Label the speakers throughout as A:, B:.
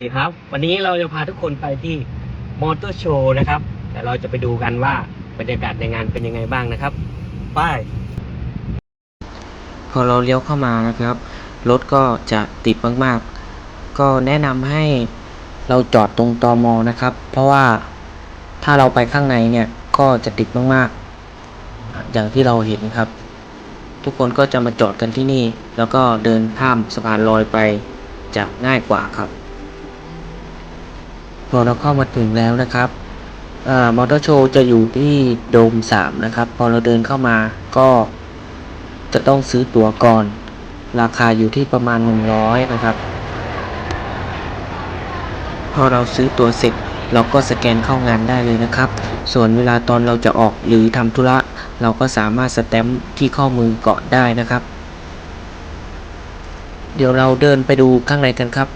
A: สวัสดีครับวันนี้เราจะพาทุกคนไปที่มอเตอร์โชว์นะครับแต่เราจะไปดูกันว่าบรรยากาศในงานเป็นยังไงบ้างนะครับไป
B: พอเราเลี้ยวเข้ามานะครับ รถก็จะติดมากๆ ก็แนะนำให้เราจอดตรงตอมอนะครับ เพราะว่าถ้าเราไปข้างในเนี่ยก็จะติดมากๆ อย่างที่เราเห็นครับ ทุกคนก็จะมาจอดกันที่นี่ แล้วก็เดินข้ามสะพานลอยไปจะง่ายกว่าครับ พอเราเข้ามาถึงแล้วนะครับมอเตอร์โชว์จะอยู่ที่โดมสามนะครับ พอเราเดินเข้ามาก็จะต้องซื้อตั๋วก่อน ราคาอยู่ที่ประมาณ 100 นะครับ พอเราซื้อตั๋วเสร็จเราก็สแกนเข้างานได้เลยนะครับ ส่วนเวลาตอนเราจะออกหรือทำธุระ เราก็สามารถสแตมป์ที่ข้อมือเกาะได้นะครับ เดี๋ยวเราเดินไปดูข้างในกันครับ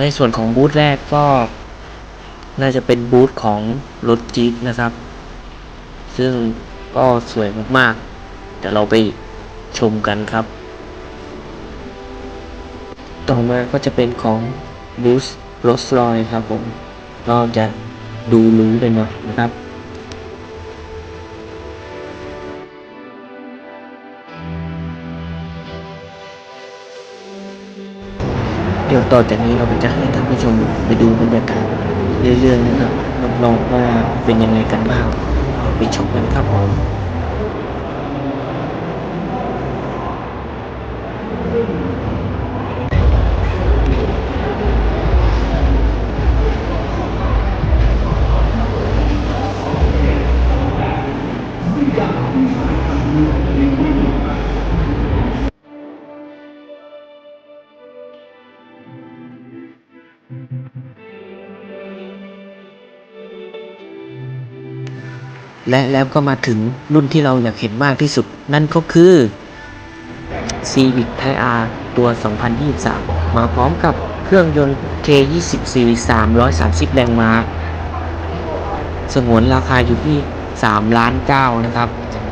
B: ในส่วนของบูธแรกก็ น่าจะเป็นบูธของรถจี๊ปนะครับ ซึ่งก็สวยมากๆ เดี๋ยวเราไปชมกันครับ ต่อมาก็จะเป็นของบูสโรสลอยครับผม ก็จะดูรู้ไปหน่อยนะครับ ดี๋ยวต่อจากนี้เราจะให้ท่านผู้ชมไปดูบรรยากาศเรื่อยๆนะครับรับรองว่าเป็นยังไงกันบ้างไปชมกันครับผม และแล้วก็มาถึงรุ่นที่เราอยากเห็นมากที่สุด นั่นก็คือ Civic Type R ตัว 2023 มาพร้อมกับเครื่องยนต์ K20 Series 330 แรงม้า สงวนราคาอยู่ที่ 3 ล้าน9นะครับ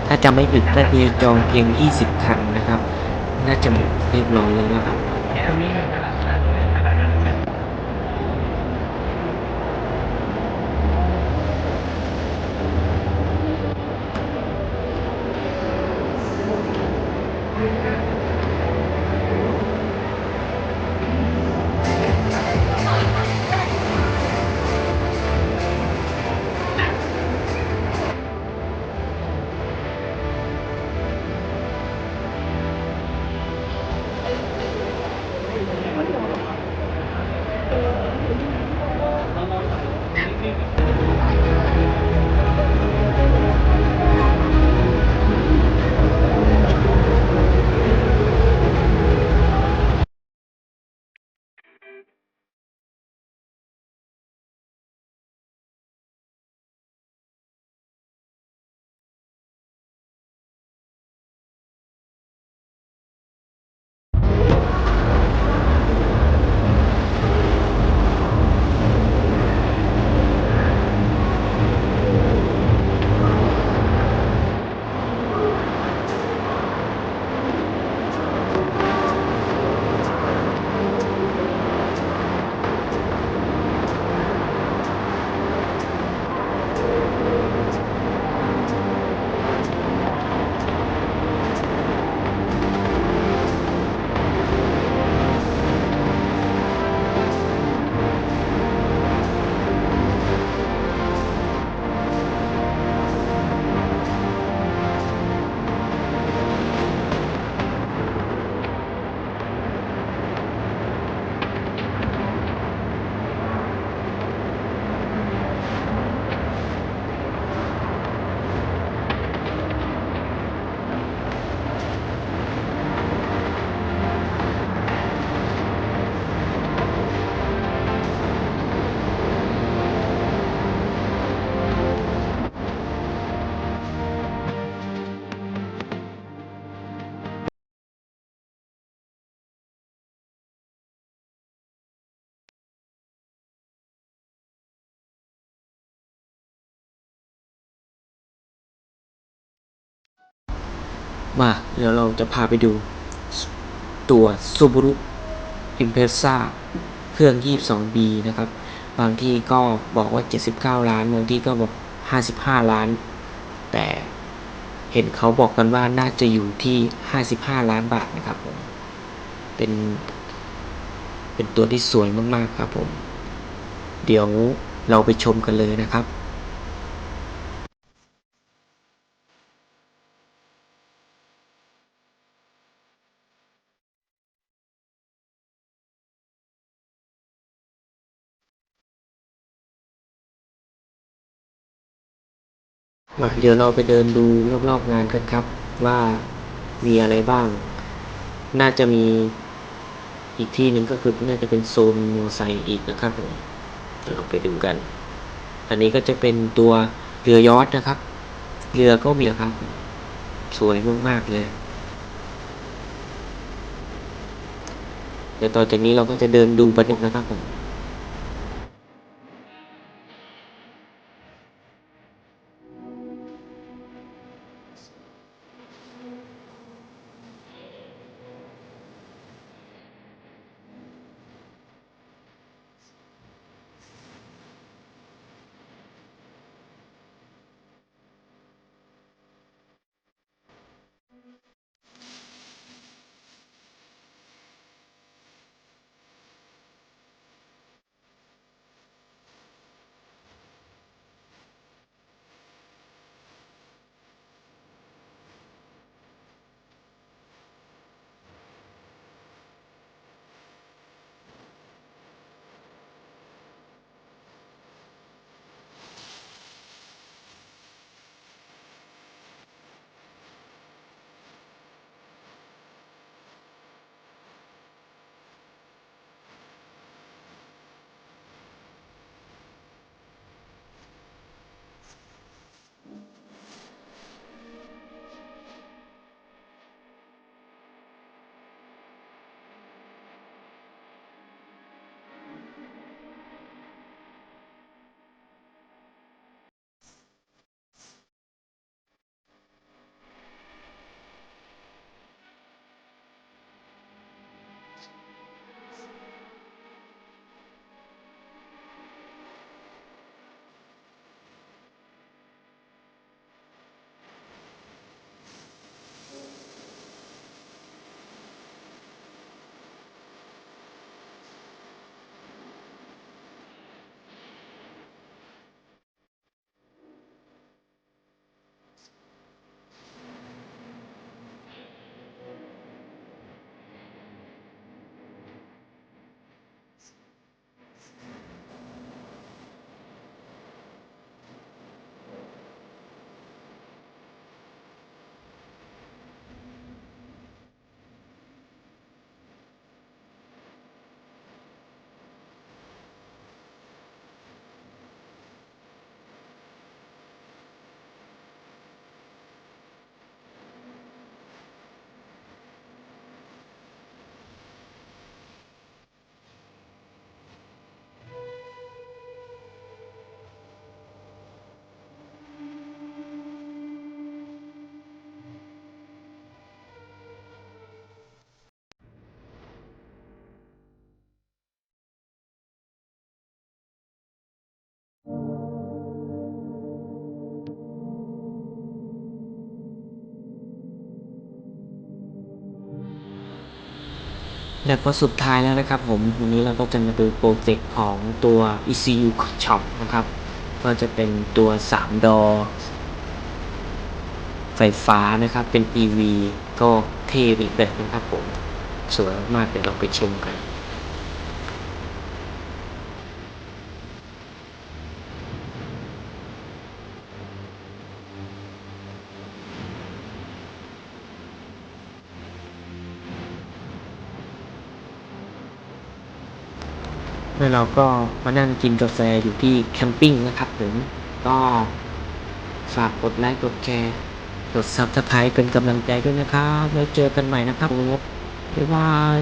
B: ถ้าจะไม่ผิดน่าจะจองเพียง 20 คันนะครับ น่าจะหมดเรียบร้อยแล้วนะครับ มาเดี๋ยวเราจะพาไปดูตัว Subaru Impreza เครื่อง 22B นะครับ บางที่ก็บอกว่า 79 ล้าน บางที่ก็บอก 55 ล้าน แต่เห็นเขาบอกกันว่าน่าจะอยู่ที่ 55 ล้านบาทนะครับผม เป็น เป็นตัวที่สวยมาก ๆ ครับผม เดี๋ยวเราไปชมกันเลยนะครับ มาเดี๋ยวเราไปเดินดูรอบๆงานกันครับ ว่ามีอะไรบ้าง น่าจะมีอีกที่หนึ่งก็คือน่าจะเป็นโซนมอไซค์อีกนะครับผมเราไปดูกัน อันนี้ก็จะเป็นตัวเรือยอชต์นะครับ เรือก็มีนะครับ สวยมากๆเลยเดี๋ยวต่อจากนี้เราก็จะเดินดูประเด็นนะครับผม แล้วก็สุดท้ายแล้วนะครับผมวันนี้เราก็จะมาดูโปรเจกต์ของตัว ECU Shop นะครับ ก็จะเป็นตัว 3 ดอ ไฟฟ้านะครับ เป็น EV ก็เท่อีเลยนะครับผม สวยมากเดี๋ยวเราไปชมกัน แล้วเราก็มานั่งกินกาแฟอยู่ที่แคมปิ้งนะครับผมก็ฝากกดไลค์กดแชร์กดซับสไครต์เป็นกำลังใจด้วยนะครับ แล้วเจอกันใหม่นะครับบ๊ายบาย